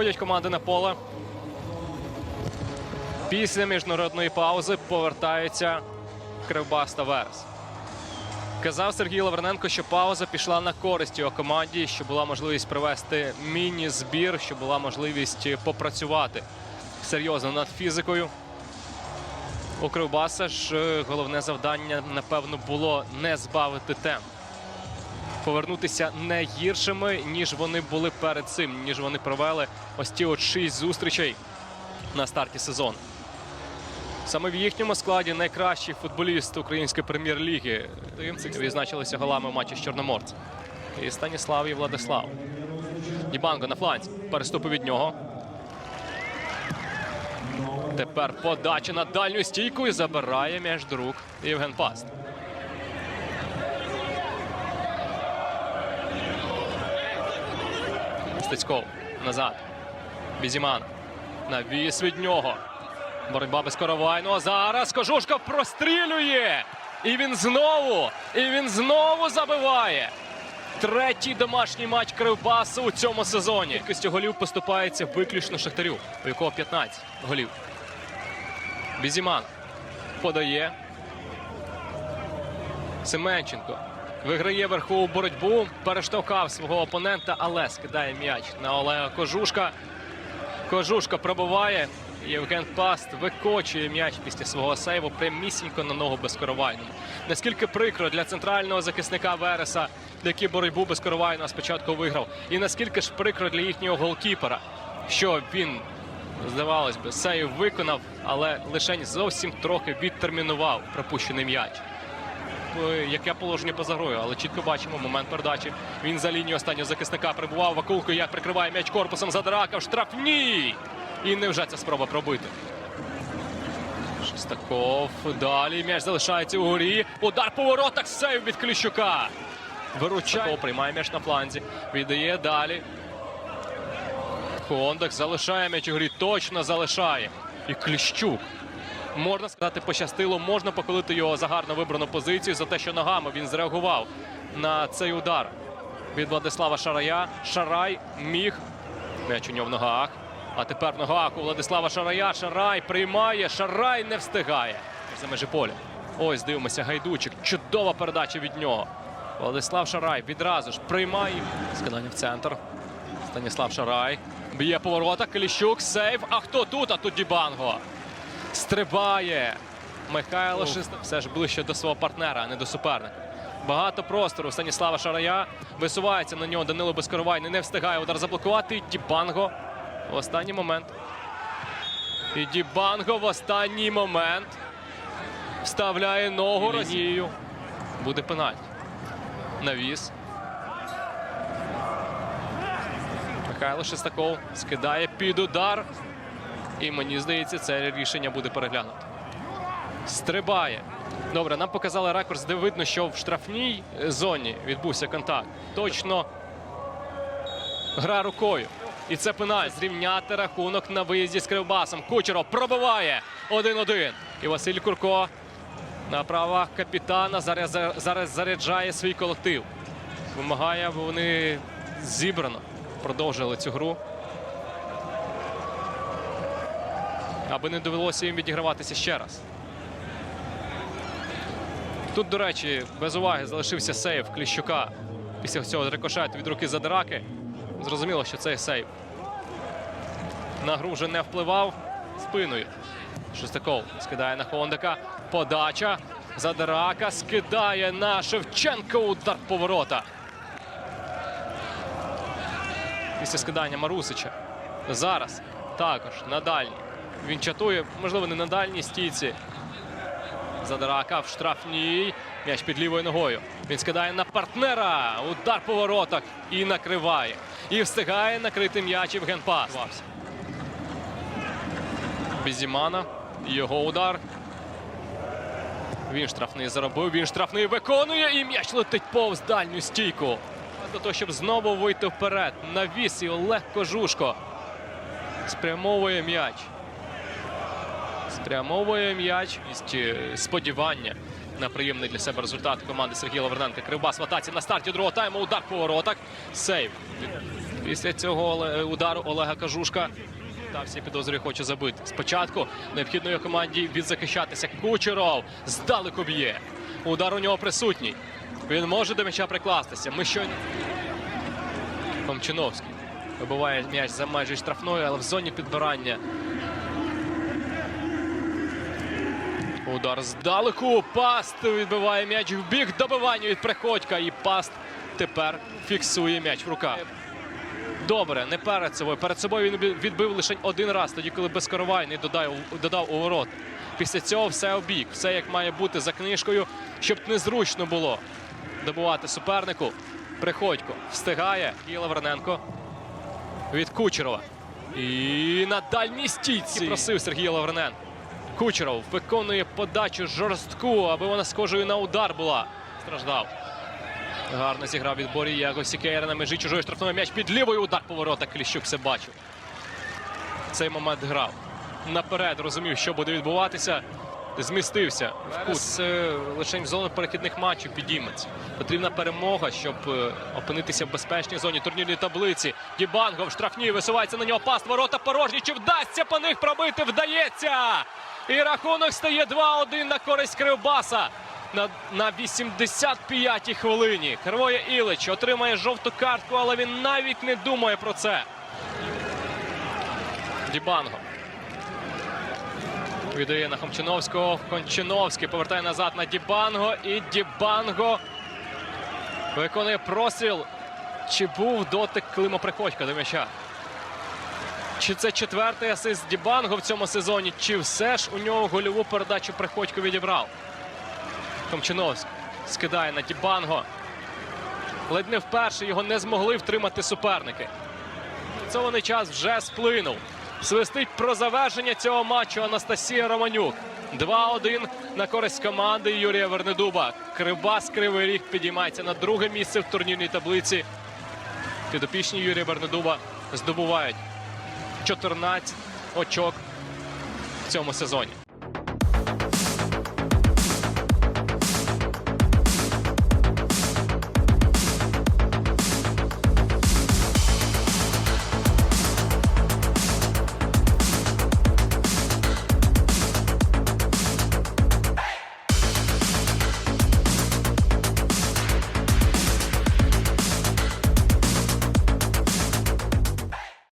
Виходять команди на поле. Після міжнародної паузи повертаються Кривбас та Верес. Казав Сергій Лаврененко, що пауза пішла на користь його команді, що була можливість провести міні-збір, що була можливість попрацювати серйозно над фізикою. У Кривбаса ж е, головне завдання, напевно, було не збавити темп. Повернутися не гіршими, ніж вони були перед цим, ніж вони провели ось ті от шість зустрічей на старті сезону. Саме в їхньому складі найкращий футболіст української прем'єр-ліги. Відзначилися голами в матчі з Чорноморцем. І Станіслав і Владислав. Дібанго на фланці. Переступи від нього. Тепер подача на дальню стійку і забирає до рук Євген Паст. Стецьков назад. Бізіман. Навіс від нього. Боротьба без Коровайного. Зараз Кожушка прострілює. І він знову. І він знову забиває. Третій домашній матч Кривбасу у цьому сезоні. Кількістю голів поступається виключно Шахтарю, у якого 15 голів. Бізіман подає. Семенченко виграє верхову боротьбу, перештовхав свого опонента, але скидає м'яч на Олега Кожушка. Кожушка пробиває. Євген Паст викочує м'яч після свого сейву прямісінько на ногу безкоровайному. Наскільки прикро для центрального захисника Вереса, який боротьбу безкоровайного спочатку виграв, і наскільки ж прикро для їхнього голкіпера, що він, здавалось би, сейв виконав, але лише зовсім трохи відтермінував пропущений м'яч. Е, Яке положення поза грою, але чітко бачимо момент передачі. Він за лінією останнього захисника прибував Вакулко, як прикриває м'яч корпусом Задирака в штрафній. І невже ця спроба пробити. Шестаков. Далі м'яч залишається угорі. Удар по воротах. Сейв від Кліщука. Виручає. Приймає м'яч на фланзі. Віддає далі. Хондак залишає м'яч у грі. Точно залишає. І Кліщук. Можна сказати, пощастило, можна похвалити його за гарно вибрану позицію, за те, що ногами він зреагував на цей удар від Владислава Шарая. Шарай міг. М'яч у нього в ногах. А тепер в ногах у Владислава Шарая. Шарай приймає. Шарай не встигає. За межі поля. Ось дивимося, гайдучик. Чудова передача від нього. Владислав Шарай відразу ж приймає. Скидання в центр. Станіслав Шарай. Б'є поворота. Кліщук. Сейв. А хто тут? А тут Дібанго. Стрибає. Михайло Шиста. Все ж ближче до свого партнера, а не до суперника. Багато простору Станіслава Шарая. Висувається на нього Данило Безкоровайний. Не встигає удар заблокувати. І Дібанго в останній момент. І Дібанго в останній момент вставляє ногу Росією. Буде пенальті. Навіс. Михайло Шестаков скидає під удар. І мені здається, це рішення буде переглянуто. Стрибає. Добре, нам показали ракурс, де видно, що в штрафній зоні відбувся контакт. Точно гра рукою. І це пеналь. Зрівняти рахунок на виїзді з Кривбасом. Кучеров пробиває 1-1. І Василь Курко на правах капітана зараз, зараз заряджає свій колектив. Вимагає, аби вони зібрано продовжили цю гру. Аби не довелося їм відіграватися ще раз. Тут, до речі, без уваги залишився сейв Кліщука після цього рикошету від руки Задираки. Зрозуміло, що цей сейв на гру вже не впливав спиною. Шестаков скидає на Хондика. Подача. Задирака скидає на Шевченка. Удар поворота. Після скидання Марусича. Зараз також на дальній. Він чатує, можливо, не на дальній стійці. Задирака в штрафній. М'яч під лівою ногою. Він скидає на партнера. Удар по воротах і накриває. І встигає накрити м'яч Євген Пас. Бізімана. Його удар. Він штрафний заробив. Він штрафний виконує. І м'яч летить повз дальню стійку. До того, щоб знову вийти вперед. Навіс і Олег Кожушко. Спрямовує м'яч. Спрямовує м'яч. Сподівання на приємний для себе результат команди Сергія Лаврененка. Кривбас в на старті другого тайму. Удар по воротах. Сейв. Після цього удару Олега Кажушка та всі підозрює хоче забити. Спочатку необхідно його команді відзахищатися. Кучеров здалеку б'є. Удар у нього присутній. Він може до м'яча прикластися. Ми щойно. Комчиновський вибиває м'яч за межі штрафної, але в зоні підбирання. Удар здалеку. Паст відбиває м'яч в бік добивання від Приходька. І паст тепер фіксує м'яч в руках. Добре, не перед собою. Перед собою він відбив лише один раз, тоді, коли безкоровайний додав, додав у ворот. Після цього все обік, все як має бути за книжкою, щоб незручно було добувати супернику. Приходько встигає. І Лаврененко від Кучерова. І на дальній стійці просив Сергій Лаврененко. Кучеров виконує подачу жорстку, аби вона схожою на удар була. Страждав. Гарно зіграв відборі Яго Сікейра на межі чужої штрафної м'яч під лівою удар поворота. Кліщук все бачив. Цей момент грав. Наперед розумів, що буде відбуватися. Змістився кут. Е, Лише в зону перехідних матчів підійметься. Потрібна перемога, щоб е, опинитися в безпечній зоні турнірної таблиці. Дібанго в штрафній висувається на нього паст. Ворота порожні. Чи вдасться по них пробити? Вдається! І рахунок стає 2-1 на користь Кривбаса. На 85-й хвилині Кривоє Ілич отримає жовту картку, але він навіть не думає про це. Дібанго. Віддає на Хомчиновського. Кончиновський повертає назад на Дібанго. І Дібанго виконує простріл. Чи був дотик Клима Приходька до м'яча? Чи це четвертий асист Дібанго в цьому сезоні? Чи все ж у нього гольову передачу Приходько відібрав? Комчиновський скидає на Дібанго. Ледь не вперше його не змогли втримати суперники. Цьований час вже сплинув. Свистить про завершення цього матчу Анастасія Романюк. 2-1 на користь команди Юрія Вернедуба. Кривбас Кривий Ріг підіймається на друге місце в турнірній таблиці. Підопічні Юрія Вернедуба здобувають 14 очок в цьому сезоні.